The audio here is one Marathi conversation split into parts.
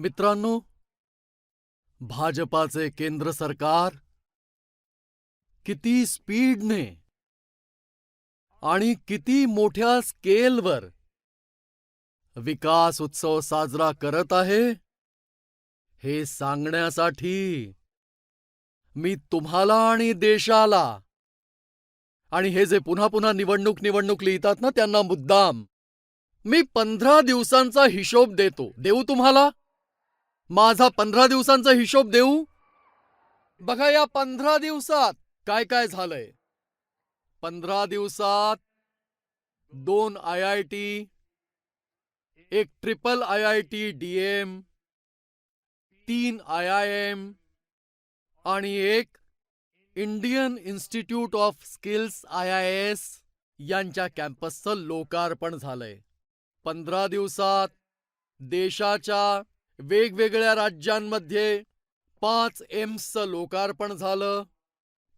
मित्रांनो भाजपाचे केंद्र सरकार किती स्पीडने आणि किती मोठ्या स्केलवर विकास उत्सव साजरा करत आहे हे सांगण्यासाठी मी तुम्हाला आणि देशाला आणि हे जे पुन्हा पुन्हा निवडणूक निवडणूक लिहितात ना त्यांना मुद्दाम मी पंधरा दिवसांचा हिशोब देतो. देऊ तुम्हाला? माझा पंधरा दिवसांचा हिशोब देऊ? बघा या पंधरा दिवसात काय काय झालंय. पंधरा दिवसात दोन आय आय टी एक triple I I T D M तीन आय आय एम आणि एक Indian Institute of Skills I I S यांच्या कॅम्पसचं लोकार्पण झालंय. पंधरा दिवसात देशाच्या वेगवेगळ्या राज्यांमध्ये पाच एम्सचं लोकार्पण झालं.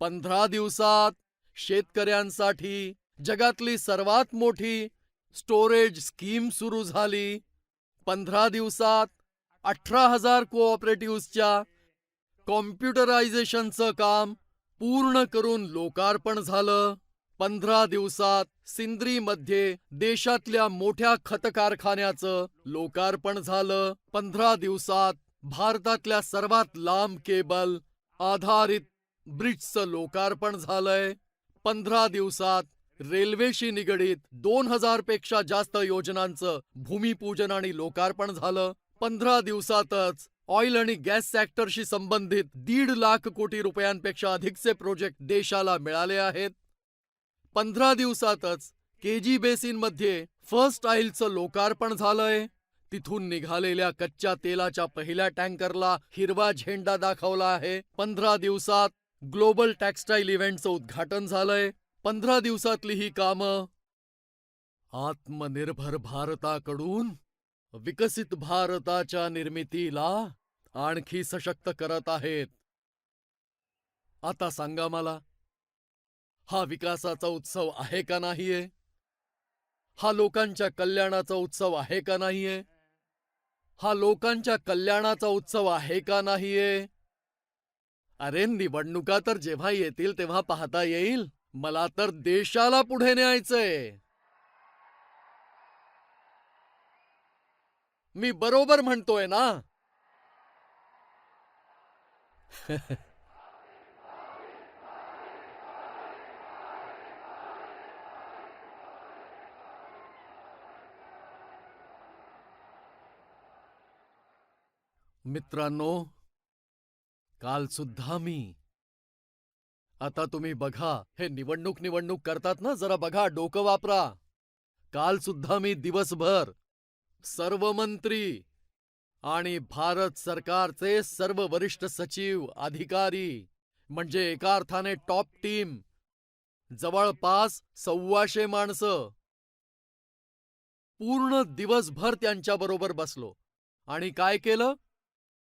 पंधरा दिवसात शेतकऱ्यांसाठी जगातली सर्वात मोठी स्टोरेज स्कीम सुरू झाली. पंधरा दिवसात अठरा हजार कोऑपरेटिव्हच्या कॉम्प्युटरायझेशनचं काम पूर्ण करून लोकार्पण झालं. पंधरा दिवसात सिंद्रीमध्ये देशातल्या मोठ्या खत कारखान्याचं लोकार्पण झालं. पंधरा दिवसात भारतातल्या सर्वात लांब केबल आधारित ब्रिजचं लोकार्पण झालंय. पंधरा दिवसात रेल्वेशी निगडीत दोन हजारपेक्षा जास्त योजनांचं भूमिपूजन आणि लोकार्पण झालं. पंधरा दिवसातच ऑइल आणि गॅस सेक्टरशी संबंधित दीड लाख कोटी रुपयांपेक्षा अधिकचे प्रोजेक्ट देशाला मिळाले आहेत. पंधरा दिवसातच केजी बेसिनमध्ये फर्स्ट ऑइलचं लोकार्पण झालंय. तिथून निघालेल्या कच्च्या तेलाच्या पहिल्या टँकरला हिरवा झेंडा दाखवला आहे. पंधरा दिवसात ग्लोबल टॅक्सटाईल इव्हेंटचं उद्घाटन झालंय. पंधरा दिवसातली ही कामं आत्मनिर्भर भारताकडून विकसित भारताच्या निर्मितीला आणखी सशक्त करत आहेत. आता सांगा मला हा विकासाचा उत्सव आहे का नाहीये? हा लोकांच्या कल्याणाचा उत्सव आहे का नाहीये? हा लोकांच्या कल्याणाचा उत्सव आहे का नाहीये? अरे निवडणुका तर जेव्हा येतील तेव्हा पाहता येईल. मला तर देशाला पुढे न्यायचंय. मी बरोबर म्हणतोय ना? मित्रांनो काल सुद्धा मी. आता तुम्ही बघा हे निवडणूक निवडणूक करतात ना जरा बघा डोकं वापरा. काल सुद्धा मी दिवसभर सर्व मंत्री आणि भारत सरकारचे सर्व वरिष्ठ सचिव अधिकारी म्हणजे एका अर्थाने टॉप टीम जवळपास सव्वाशे माणसं पूर्ण दिवसभर त्यांच्याबरोबर बसलो. आणि काय केलं?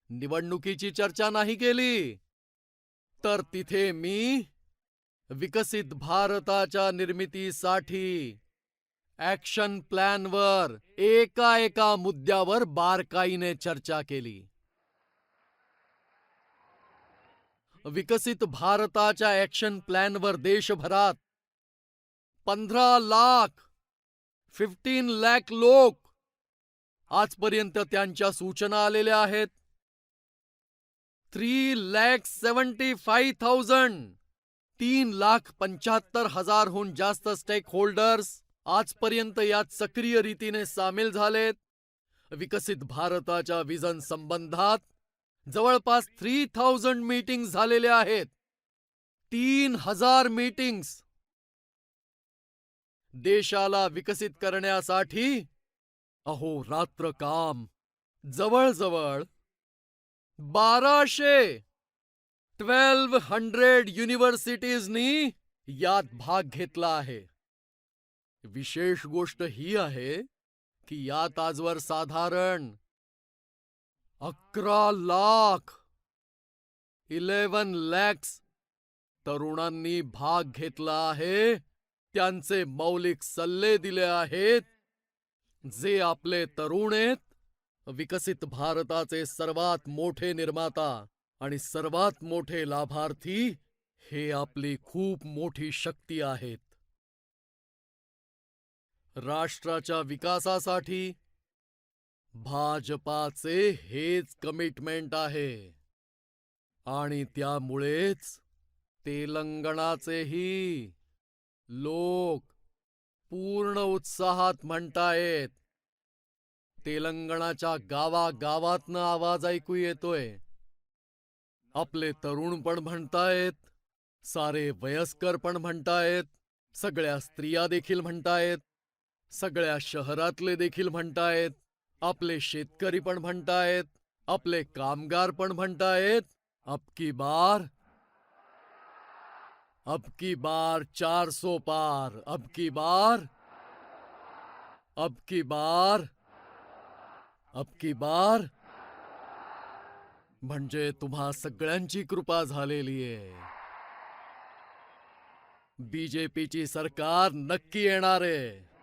निवडणुकीची चर्चा नाही केली. तर तिथे मी विकसित भारताच्या निर्मितीसाठी ॲक्शन प्लॅनवर एका एका मुद्द्यावर बारकाईने चर्चा केली. विकसित भारताच्या ॲक्शन प्लॅनवर देशभरात पंधरा लाख फिफ्टीन लॅक लोक आजपर्यंत त्यांच्या सूचना आलेल्या आहेत. Three lakh seventy five thousand तीन लाख पंच्याहत्तर हजारहून जास्त स्टेक होल्डर्स आजपर्यंत यात सक्रिय रीतीने सामील झालेत. विकसित भारताच्या विजन संबंधात जवळपास थ्री थाउजंड मीटिंग झालेल्या आहेत. तीन हजार मीटिंग्स देशाला विकसित करण्यासाठी अहो रात्र काम. जवळजवळ बाराशे. ट्वेल्व हंड्रेड युनिव्हर्सिटीजनी यात भाग घेतला आहे. विशेष गोष्ट ही आहे की यात आजवर साधारण अकरा लाख इलेवन लॅक्स तरुणांनी भाग घेतला आहे. त्यांचे मौलिक सल्ले दिले आहेत. जे आपले तरुण आहेत विकसित भारताचे सर्वात मोठे निर्माता आणि सर्वात मोठे लाभार्थी हे आपली खूप मोठी शक्ती आहेत. राष्ट्राच्या विकासासाठी भाजपाचे हेच कमिटमेंट आहे आणि त्यामुळेच तेलंगणाचेही लोक पूर्ण उत्साहात म्हणतायत. तेलंगणाच्या गावागावातनं आवाज ऐकू येतोय. आपले तरुण पण म्हणतायत सारे वयस्कर पण म्हणतायत सगळ्या स्त्रिया देखील म्हणतायत सगळ्या शहरातले देखील म्हणतायत आपले शेतकरी पण म्हणतायत आपले कामगार पण म्हणतायत अबकी बार अबकी बार चार सो पार अबकी बार अब की बार अब की बार? म्हणजे तुम्हा सगळ्यांची कृपा झालेली आहे. बीजेपीची सरकार नक्की येणार आहे.